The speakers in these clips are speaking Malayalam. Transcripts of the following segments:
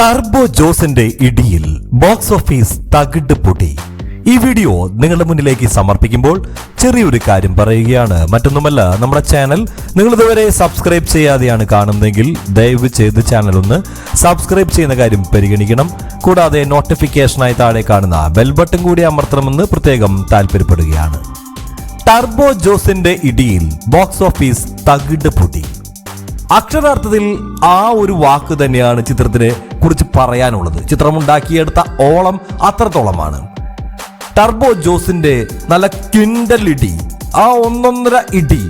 ടർബോ ജോസിന്റെ ഇടിയിൽ ബോക്സ് ഓഫീസ് തകിട് പൊടി ഈ വീഡിയോ നിങ്ങളുടെ മുന്നിലേക്ക് സമർപ്പിക്കുമ്പോൾ ചെറിയൊരു കാര്യം പറയുകയാണ്. മറ്റൊന്നുമല്ല നമ്മുടെ ചാനൽ നിങ്ങൾ ഇതുവരെ സബ്സ്ക്രൈബ് ചെയ്യാതെയാണ് കാണുന്നതെങ്കിൽ ദയവ് ചെയ്ത് ചാനൽ ഒന്ന് സബ്സ്ക്രൈബ് ചെയ്യുന്ന കാര്യം പരിഗണിക്കണം. കൂടാതെ നോട്ടിഫിക്കേഷനായി താഴെ കാണുന്ന ബെൽ ബട്ടൺ കൂടി അമർത്തണമെന്ന് പ്രത്യേകം താല്പര്യപ്പെടുകയാണ്. ടർബോ ജോസിന്റെ ഇടിയിൽ ബോക്സ് ഓഫീസ് തകിട് പൊടി അക്ഷരാർത്ഥത്തിൽ ആ ഒരു വാക്ക് തന്നെയാണ് ചിത്രത്തിനെ കുറിച്ച് പറയാനുള്ളത്. ചിത്രം ഉണ്ടാക്കിയെടുത്ത ഓളം അത്രത്തോളമാണ്. ടർബോ ജോസിന്റെ നല്ല ക്വിൻഡൽ ഇടി ആ ഒന്നൊന്നര ഇടി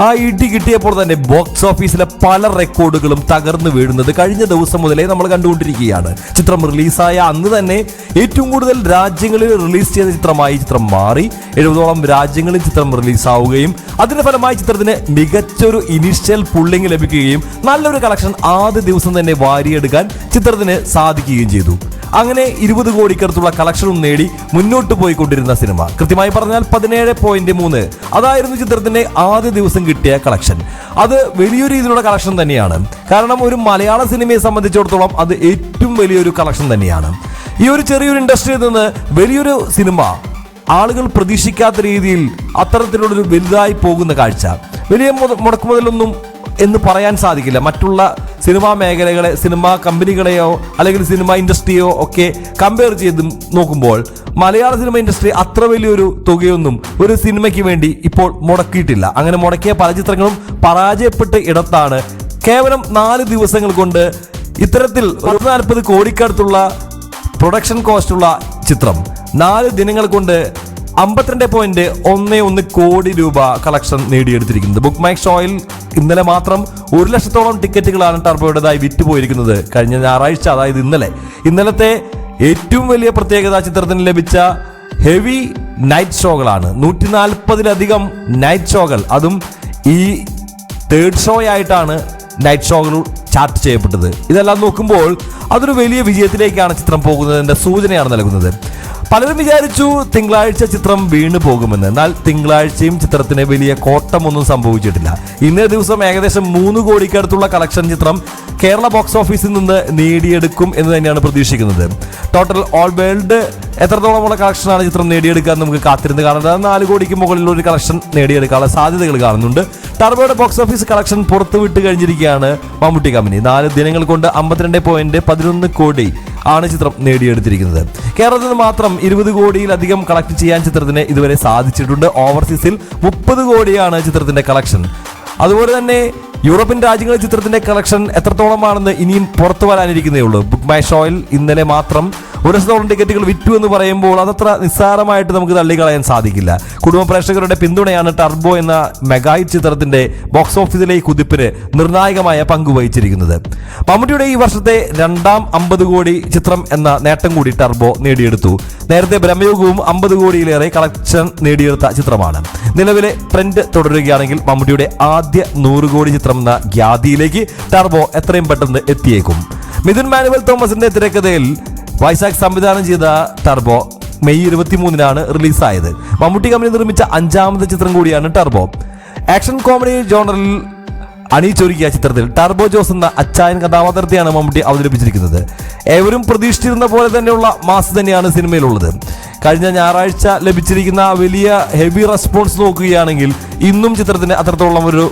ആ ഇടി കിട്ടിയപ്പോൾ തന്നെ ബോക്സ് ഓഫീസിലെ പല റെക്കോർഡുകളും തകർന്നു വീഴുന്നത് കഴിഞ്ഞ ദിവസം മുതലേ നമ്മൾ കണ്ടുകൊണ്ടിരിക്കുകയാണ്. ചിത്രം റിലീസായ അന്ന് തന്നെ ഏറ്റവും കൂടുതൽ രാജ്യങ്ങളിൽ റിലീസ് ചെയ്ത ചിത്രമായി ചിത്രം മാറി. എഴുപതോളം രാജ്യങ്ങളിൽ ചിത്രം റിലീസാവുകയും അതിന്റെ ഫലമായി ചിത്രത്തിന് മികച്ചൊരു ഇനിഷ്യൽ പുള്ളിങ് ലഭിക്കുകയും നല്ലൊരു കളക്ഷൻ ആദ്യ ദിവസം തന്നെ വാരിയെടുക്കാൻ ചിത്രത്തിന് സാധിക്കുകയും ചെയ്തു. അങ്ങനെ ഇരുപത് കോടിക്കടുത്തുള്ള കളക്ഷനും നേടി മുന്നോട്ട് പോയിക്കൊണ്ടിരുന്ന സിനിമ കൃത്യമായി പറഞ്ഞാൽ പതിനേഴ് പോയിന്റ് മൂന്ന്. അതായിരുന്നു ചിത്രത്തിന്റെ ആദ്യ ദിവസം കിട്ടിയ കളക്ഷൻ അത് വലിയൊരു രീതിയിലുള്ള കളക്ഷൻ തന്നെയാണ്. കാരണം ഒരു മലയാള സിനിമയെ സംബന്ധിച്ചിടത്തോളം അത് ഏറ്റവും വലിയൊരു കളക്ഷൻ തന്നെയാണ്. ഈ ഒരു ചെറിയൊരു ഇൻഡസ്ട്രിയിൽ നിന്ന് വലിയൊരു സിനിമ ആളുകൾ പ്രതീക്ഷിക്കാത്ത രീതിയിൽ അത്തരത്തിലുള്ളൊരു വലുതായി പോകുന്ന കാഴ്ച. വലിയ മുത- മുടക്കുമുതലൊന്നും എന്ന് പറയാൻ സാധിക്കില്ല. മറ്റുള്ള സിനിമാ മേഖലകളെ സിനിമാ കമ്പനികളെയോ അല്ലെങ്കിൽ സിനിമ ഇൻഡസ്ട്രിയോ ഒക്കെ കമ്പയർ ചെയ്ത് നോക്കുമ്പോൾ മലയാള സിനിമ ഇൻഡസ്ട്രി അത്ര വലിയൊരു തുകയൊന്നും ഒരു സിനിമയ്ക്ക് വേണ്ടി ഇപ്പോൾ മുടക്കിയിട്ടില്ല. അങ്ങനെ മുടക്കിയ പല ചിത്രങ്ങളും പരാജയപ്പെട്ട ഇടത്താണ് കേവലം നാല് ദിവസങ്ങൾ കൊണ്ട് ഇത്തരത്തിൽ ഒരു നാൽപ്പത് കോടിക്കടുത്തുള്ള പ്രൊഡക്ഷൻ കോസ്റ്റുള്ള ചിത്രം. നാല് ദിനങ്ങൾ കൊണ്ട് അമ്പത്തിരണ്ട് പോയിന്റ് ഒന്ന് ഒന്ന് കോടി രൂപ കളക്ഷൻ നേടിയെടുത്തിരിക്കുന്നത്. ബുക്ക് മൈ ഷോയിൽ ഇന്നലെ മാത്രം ഒരു ലക്ഷത്തോളം ടിക്കറ്റുകളാണ് ടർബോയുടേതായി വിറ്റുപോയിരിക്കുന്നത്. കഴിഞ്ഞ ഞായറാഴ്ച അതായത് ഇന്നലെ. ഇന്നലത്തെ ഏറ്റവും വലിയ പ്രത്യേകത ചിത്രത്തിന് ലഭിച്ച ഹെവി നൈറ്റ് ഷോകളാണ് നൂറ്റി നാൽപ്പതിലധികം നൈറ്റ് ഷോകൾ അതും ഈ തേർഡ് ഷോ ആയിട്ടാണ് നൈറ്റ് ഷോകൾ ചാർട്ട് ചെയ്യപ്പെട്ടത്. ഇതെല്ലാം നോക്കുമ്പോൾ അതൊരു വലിയ വിജയത്തിലേക്കാണ് ചിത്രം പോകുന്നതിന്റെ സൂചനയാണ് നൽകുന്നത്. പലരും വിചാരിച്ചു തിങ്കളാഴ്ച ചിത്രം വീണു പോകുമെന്ന്. എന്നാൽ തിങ്കളാഴ്ചയും ചിത്രത്തിന് വലിയ കോട്ടമൊന്നും സംഭവിച്ചിട്ടില്ല. ഇന്നേ ദിവസം ഏകദേശം മൂന്ന് കോടിക്കടുത്തുള്ള കളക്ഷൻ ചിത്രം കേരള ബോക്സ് ഓഫീസിൽ നിന്ന് നേടിയെടുക്കും എന്ന് തന്നെയാണ് പ്രതീക്ഷിക്കുന്നത്. ടോട്ടൽ ഓൾ വേൾഡ് എത്രത്തോളമുള്ള കളക്ഷനാണ് ചിത്രം നേടിയെടുക്കാൻ നമുക്ക് കാത്തിരുന്ന് കാണുന്നത് നാല് കോടിക്ക് മുകളിൽ ഒരു കളക്ഷൻ നേടിയെടുക്കാനുള്ള സാധ്യതകൾ കാണുന്നുണ്ട്. ടർബോയുടെ ബോക്സ് ഓഫീസ് കളക്ഷൻ പുറത്തു വിട്ട് കഴിഞ്ഞിരിക്കുകയാണ് മമ്മൂട്ടി കമ്പനി. നാല് ദിനങ്ങൾ കൊണ്ട് അമ്പത്തിരണ്ട് പോയിന്റ് പതിനൊന്ന് കോടി ആണ് ചിത്രം നേടിയെടുത്തിരിക്കുന്നത്. കേരളത്തിൽ നിന്ന് മാത്രം ഇരുപത് കോടിയിലധികം കളക്ട് ചെയ്യാൻ ചിത്രത്തിന് ഇതുവരെ സാധിച്ചിട്ടുണ്ട്. ഓവർസീസിൽ മുപ്പത് കോടിയാണ് ചിത്രത്തിന്റെ കളക്ഷൻ അതുപോലെ തന്നെ യൂറോപ്യൻ രാജ്യങ്ങളിൽ ചിത്രത്തിന്റെ കളക്ഷൻ എത്രത്തോളമാണെന്ന് ഇനിയും പുറത്തു വരാനിരിക്കുന്നേ ഉള്ളൂ. ബുക്ക് മൈ ഷോയിൽ ഇന്നലെ മാത്രം ഒരു ലക്ഷത്തോളം ടിക്കറ്റുകൾ വിറ്റു എന്ന് പറയുമ്പോൾ അതത്ര നിസ്സാരമായിട്ട് നമുക്ക് തള്ളിക്കളയാൻ സാധിക്കില്ല. കുടുംബ പ്രേക്ഷകരുടെ പിന്തുണയാണ് ടർബോ എന്ന മെഗായി ചിത്രത്തിന്റെ ബോക്സ് ഓഫീസിലെ ഈ കുതിപ്പിന് നിർണായകമായ പങ്ക് വഹിച്ചിരിക്കുന്നത്. മമ്മൂട്ടിയുടെ ഈ വർഷത്തെ രണ്ടാം അമ്പത് കോടി ചിത്രം എന്ന നേട്ടം കൂടി ടർബോ നേടിയെടുത്തു. നേരത്തെ ബ്രഹ്മയോഗവും അമ്പത് കോടിയിലേറെ കളക്ഷൻ നേടിയെടുത്ത ചിത്രമാണ്. നിലവിലെ ട്രെൻഡ് തുടരുകയാണെങ്കിൽ മമ്മൂട്ടിയുടെ ആദ്യ നൂറ് കോടി ചിത്രം എന്ന ഖ്യാതിയിലേക്ക് ടർബോ എത്രയും പെട്ടെന്ന് എത്തിയേക്കും. മിഥുൻ മാനുവൽ തോമസിന്റെ തിരക്കഥയിൽ വൈസാഖ് സംവിധാനം ചെയ്ത ടർബോ മെയ് ഇരുപത്തിമൂന്നിനാണ് റിലീസായത്. മമ്മൂട്ടി കമ്പനി നിർമ്മിച്ച അഞ്ചാമത്തെ ചിത്രം കൂടിയാണ് ടർബോ. ആക്ഷൻ കോമഡി ജോണറിൽ അണിയിച്ചൊരുക്കിയ ചിത്രത്തിൽ ടർബോ ജോസ് എന്ന അച്ചായൻ കഥാപാത്രത്തെയാണ് മമ്മൂട്ടി അവതരിപ്പിച്ചിരിക്കുന്നത്. ഏവരും പ്രതീക്ഷിച്ചിരുന്ന പോലെ തന്നെയുള്ള മാസ് തന്നെയാണ് സിനിമയിലുള്ളത്. കഴിഞ്ഞ ഞായറാഴ്ച ലഭിച്ചിരിക്കുന്ന വലിയ ഹെവി റെസ്പോൺസ് നോക്കുകയാണെങ്കിൽ ഇന്നും ചിത്രത്തിന് അത്രത്തോളം ഒരു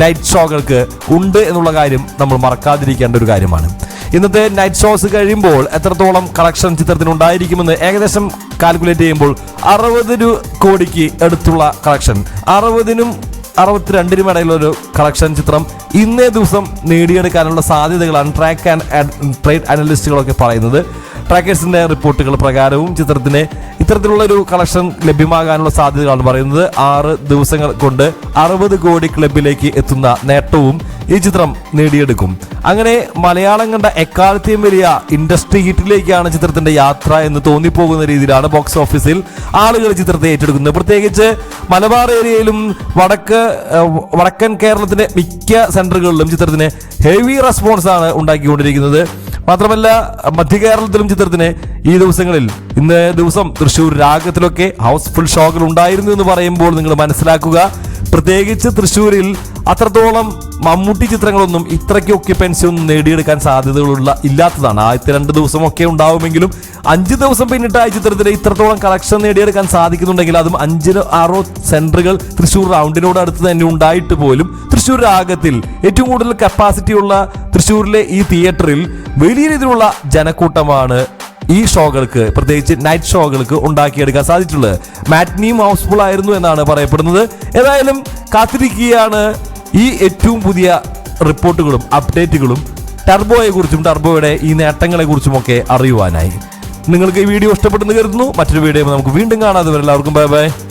നൈറ്റ് ഷോകൾക്ക് ഉണ്ട് എന്നുള്ള കാര്യം നമ്മൾ മറക്കാതിരിക്കേണ്ട ഒരു കാര്യമാണ്. ഇന്നത്തെ നൈറ്റ് ഷോസ് കഴിയുമ്പോൾ എത്രത്തോളം കളക്ഷൻ ചിത്രത്തിനുണ്ടായിരിക്കുമെന്ന് ഏകദേശം കാൽക്കുലേറ്റ് ചെയ്യുമ്പോൾ അറുപത് കോടിക്ക് അടുത്തുള്ള കളക്ഷൻ അറുപതിനും അറുപത്തിരണ്ടിനും ഇടയിലുള്ള ഒരു കളക്ഷൻ ചിത്രം ഇന്നേ ദിവസം നേടിയെടുക്കാനുള്ള സാധ്യതകളാണ് ട്രാക്ക് ആൻഡ് ട്രേഡ് അനലിസ്റ്റുകളൊക്കെ പറയുന്നത്. ട്രാക്കേഴ്സിന്റെ റിപ്പോർട്ടുകൾ പ്രകാരവും ചിത്രത്തിന് ഇത്തരത്തിലുള്ള ഒരു കളക്ഷൻ ലഭ്യമാകാനുള്ള സാധ്യതകളാണ് പറയുന്നത്. ആറ് ദിവസങ്ങൾ കൊണ്ട് അറുപത് കോടി ക്ലബിലേക്ക് എത്തുന്ന നേട്ടവും ഈ ചിത്രം നേടിയെടുക്കും. അങ്ങനെ മലയാളം കണ്ട എക്കാലത്തെയും വലിയ ഇൻഡസ്ട്രി ഹിറ്റിലേക്കാണ് ചിത്രത്തിന്റെ യാത്ര എന്ന് തോന്നിപ്പോകുന്ന രീതിയിലാണ് ബോക്സ് ഓഫീസിൽ ആളുകൾ ചിത്രത്തെ ഏറ്റെടുക്കുന്നത്. പ്രത്യേകിച്ച് മലബാർ ഏരിയയിലും വടക്ക് വടക്കൻ കേരളത്തിന്റെ മിക്ക സെന്ററുകളിലും ചിത്രത്തിന് ഹെവി റെസ്പോൺസ് ആണ് ഉണ്ടാക്കിക്കൊണ്ടിരിക്കുന്നത്. മാത്രമല്ല മധ്യ കേരളത്തിലും ചിത്രത്തിന് ഈ ദിവസങ്ങളിൽ ഇന്ന് ദിവസം തൃശ്ശൂർ രാഗത്തിലൊക്കെ ഹൗസ്ഫുൾ ഷോകൾ ഉണ്ടായിരുന്നു എന്ന് പറയുമ്പോൾ നിങ്ങൾ മനസ്സിലാക്കുക. പ്രത്യേകിച്ച് തൃശ്ശൂരിൽ അത്രത്തോളം മമ്മൂട്ടി ചിത്രങ്ങളൊന്നും ഇത്രയ്ക്ക് ഒക്യുപ്പൻസി ഒന്നും നേടിയെടുക്കാൻ സാധ്യതകളുള്ള ഇല്ലാത്തതാണ്. ആദ്യത്തെ രണ്ട് ദിവസമൊക്കെ ഉണ്ടാവുമെങ്കിലും അഞ്ച് ദിവസം പിന്നിട്ട് ആ ചിത്രത്തിന് ഇത്രത്തോളം കളക്ഷൻ നേടിയെടുക്കാൻ സാധിക്കുന്നുണ്ടെങ്കിൽ അതും അഞ്ചിന് ആറോ സെന്ററുകൾ തൃശ്ശൂർ റൗണ്ടിനോട് അടുത്ത് തന്നെ ഉണ്ടായിട്ട് പോലും തൃശ്ശൂർ രാഗത്തിൽ ഏറ്റവും കൂടുതൽ കപ്പാസിറ്റി ഉള്ള തൃശ്ശൂരിലെ ഈ തിയേറ്ററിൽ വലിയ രീതിയിലുള്ള ജനക്കൂട്ടമാണ് ഈ ഷോകൾക്ക് പ്രത്യേകിച്ച് നൈറ്റ് ഷോകൾക്ക് ഉണ്ടാക്കിയെടുക്കാൻ സാധിച്ചിട്ടുള്ളത്. മാറ്റ്നിയും ഹൗസ്ഫുൾ ആയിരുന്നു എന്നാണ് പറയപ്പെടുന്നത്. ഏതായാലും കാത്തിരിക്കുകയാണ് ഈ ഏറ്റവും പുതിയ റിപ്പോർട്ടുകളും അപ്ഡേറ്റുകളും ടർബോയെ കുറിച്ചും ടർബോയുടെ ഈ നേട്ടങ്ങളെ കുറിച്ചുമൊക്കെ അറിയുവാനായി. നിങ്ങൾക്ക് ഈ വീഡിയോ ഇഷ്ടപ്പെട്ടെന്ന് കരുതുന്നു. മറ്റൊരു വീഡിയോ നമുക്ക് വീണ്ടും കാണാതെ എല്ലാവർക്കും ബൈ ബൈ